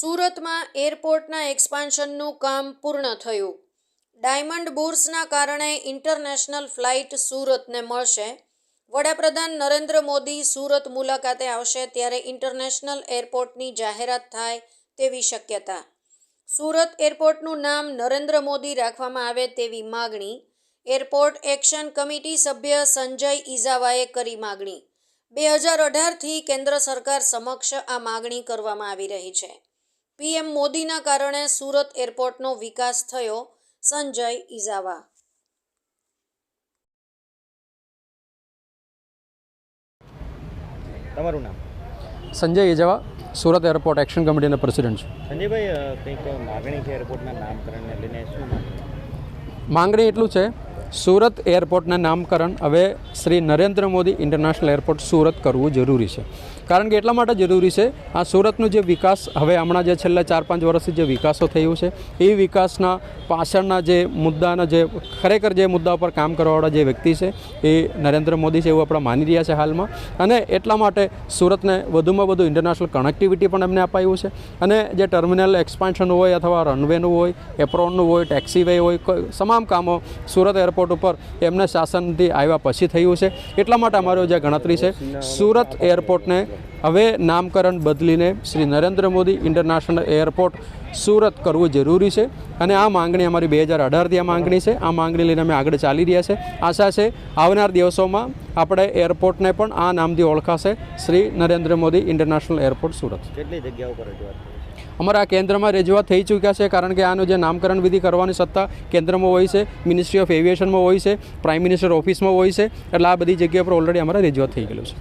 સુરતમાં એરપોર્ટના એક્સપાન્શનનું કામ પૂર્ણ થયું. ડાયમંડ બુર્સના કારણે ઇન્ટરનેશનલ ફ્લાઇટ સુરતને મળશે. વડાપ્રધાન નરેન્દ્ર મોદી સુરત મુલાકાતે આવશે ત્યારે ઇન્ટરનેશનલ એરપોર્ટની જાહેરાત થાય તેવી શક્યતા. સુરત એરપોર્ટનું નામ નરેન્દ્ર મોદી રાખવામાં આવે તેવી માગણી. એરપોર્ટ એક્શન કમિટી સભ્ય સંજય ઇઝાવાએ કરી માગણી. બે હજાર અઢારથી કેન્દ્ર સરકાર સમક્ષ આ માગણી કરવામાં આવી રહી છે. પીએમ મોદીના કારણે સુરત એરપોર્ટનો વિકાસ થયો સંજય ઇઝાવા તમારું નામ? સંજય ઇજાવા સુરત એરપોર્ટ એક્શન કમિટીના પ્રેસિડેન્ટ છું. સંજયભાઈ કંઈક માગણી છે એરપોર્ટના નામકરણને લઈને શું માગણી? માંગણી એટલું છે સુરત એરપોર્ટના નામકરણ હવે શ્રી નરેન્દ્ર મોદી ઇન્ટરનેશનલ એરપોર્ટ સુરત કરવું જરૂરી છે. કારણ કે એટલા માટે જરૂરી છે, આ સુરતનો જે વિકાસ હવે હમણાં જે છેલ્લા ચાર પાંચ વર્ષથી જે વિકાસો થયું છે, એ વિકાસના પાછળના જે મુદ્દાના જે ખરેખર જે મુદ્દા પર કામ કરવાવાળા જે વ્યક્તિ છે, એ નરેન્દ્ર મોદી છે એવું આપણે માની રહ્યા છે હાલમાં. અને એટલા માટે સુરતને વધુમાં વધુ ઇન્ટરનેશનલ કનેક્ટિવિટી પણ એમને અપાયું છે. અને જે ટર્મિનલ એક્સપાન્શન હોય અથવા રનવેનું હોય એપ્રોનનું હોય ટેક્સીવે હોય તમામ કામો સુરત એરપોર્ટ ઉપર એમને શાસનથી આવ્યા પછી થયું છે. એટલા માટે અમારો જે ગણતરી છે, સુરત એરપોર્ટને હવે નામકરણ બદલીને શ્રી નરેન્દ્ર મોદી ઇન્ટરનેશનલ એરપોર્ટ સુરત કરવું જરૂરી છે. અને આ માંગણી અમારી બે હજાર અઢારથી આ માંગણી છે. આ માંગણી લઈને અમે આગળ ચાલી રહ્યા છે. આશા છે આવનાર દિવસોમાં આપણે એરપોર્ટને પણ આ નામથી ઓળખાશે શ્રી નરેન્દ્ર મોદી ઇન્ટરનેશનલ એરપોર્ટ સુરત. કેટલી જગ્યાઓ પર રજૂઆત અમારા આ કેન્દ્રમાં રજૂઆત થઈ ચૂક્યા છે કારણ કે આનું જે નામકરણ વિધિ કરવાની સત્તા કેન્દ્રમાં હોય છે મિનિસ્ટ્રી ઓફ એવિએશનમાં હોય છે પ્રાઇમ મિનિસ્ટર ઓફિસમાં હોય છે એટલે આ બધી જગ્યા પર ઓલરેડી અમારે રજૂઆત થઈ ગયેલું છે.